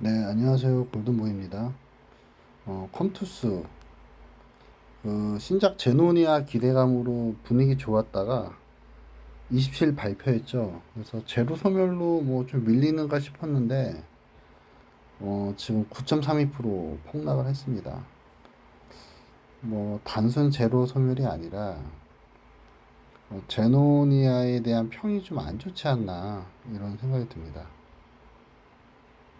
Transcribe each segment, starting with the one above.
네, 안녕하세요. 골든보입니다. 어, 컴투스. 그, 신작 제노니아 기대감으로 분위기 좋았다가 27 발표했죠. 그래서 제로 소멸로 뭐 좀 밀리는가 싶었는데, 어, 지금 9.32% 폭락을 했습니다. 뭐, 단순 제로 소멸이 아니라, 어, 제노니아에 대한 평이 좀 안 좋지 않나, 이런 생각이 듭니다.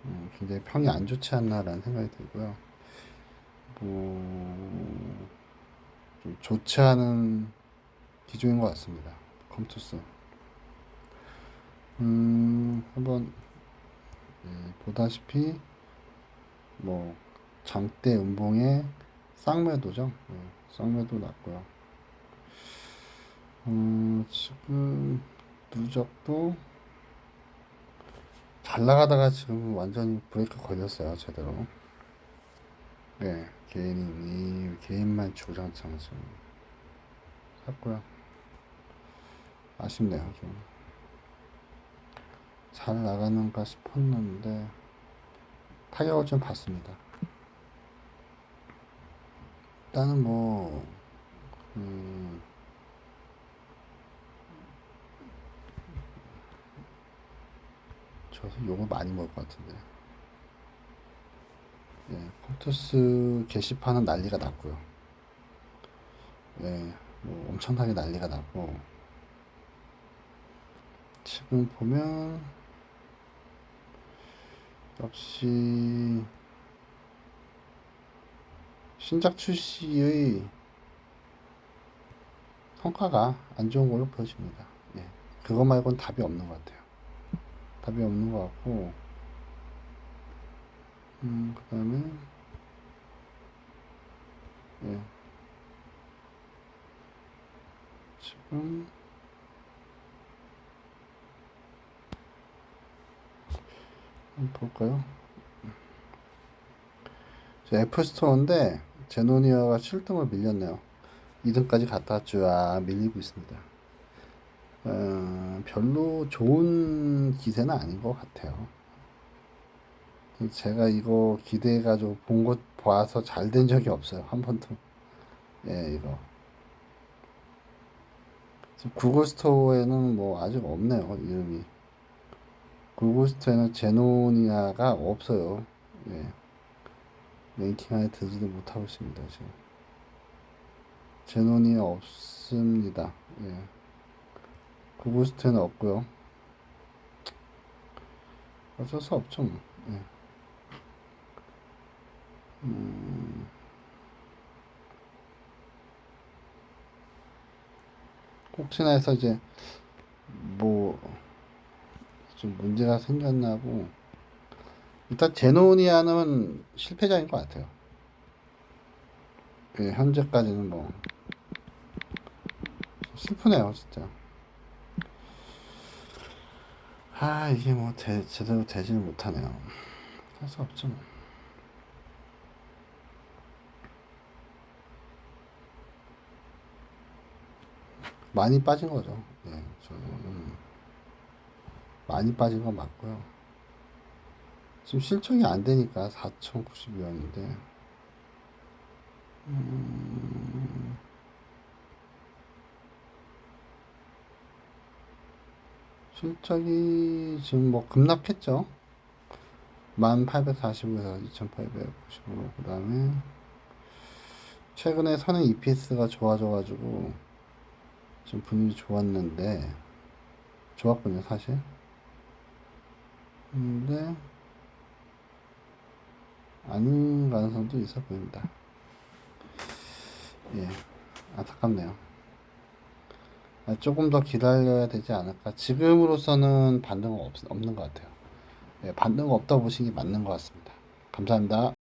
음, 굉장히 평이 안 좋지 않나라는 생각이 들고요. 뭐, 좀 좋지 않은 기종인 것 같습니다. 컴투스. 음, 한번, 예, 보다시피, 뭐, 장대 음봉에 쌍매도죠. 예, 쌍매도 났고요. 음, 지금 누적도 잘 나가다가 지금 완전히 브레이크 걸렸어요, 제대로. 네, 개인이, 개인만 주장창 지금 샀고요. 아쉽네요, 좀. 잘 나가는가 싶었는데, 타격을 좀 받습니다. 일단은 뭐, 음, 저서 욕을 많이 먹을 것 같은데. 예, 컴투스 게시판은 난리가 났고요. 예, 뭐 엄청나게 난리가 났고. 지금 보면, 역시, 신작 출시의 성과가 안 좋은 걸로 보여집니다. 예, 그거 말고는 답이 없는 것 같아요. 답이 없는 것 같고, 음, 그 다음에, 예, 지금, 한번 볼까요? 저 애플스토어인데, 제노니아가 7등을 밀렸네요. 2등까지 갔다 쫙 밀리고 있습니다. 어, 별로 좋은 기세는 아닌 것 같아요. 제가 이거 기대해가지고 본 것 봐서 잘 된 적이 없어요. 한 번도. 예, 이거. 구글 스토어에는 뭐 아직 없네요. 이름이. 구글 스토어에는 제노니아가 없어요. 예. 랭킹 안에 들지도 못하고 있습니다. 지금. 제노니아 없습니다. 예. 구글 스토어는 없고요. 어쩔 수 없죠. 뭐. 예. 음, 혹시나 해서 이제 뭐 좀 문제가 생겼나 고 일단 제노니아는 실패자인 것 같아요. 예, 현재까지는 뭐 슬프네요, 진짜. 아 이게 뭐 제, 제대로 되지는 못하네요. 할 수 없죠. 뭐. 많이 빠진 거죠. 예, 저는 많이 빠진 건 맞고요. 지금 실적이 안 되니까 4,092원인데, 음, 실적이 지금 뭐 급락했죠. 1845에서 2890으로. 그 다음에, 최근에 선행 EPS가 좋아져가지고, 좀 분위기 좋았는데, 좋았군요, 사실. 근데, 아닌 가능성도 있어 보입니다. 예, 안타깝네요. 아, 조금 더 기다려야 되지 않을까. 지금으로서는 반등은 없, 없는 것 같아요. 예, 반등 없다 보시기 맞는 것 같습니다. 감사합니다.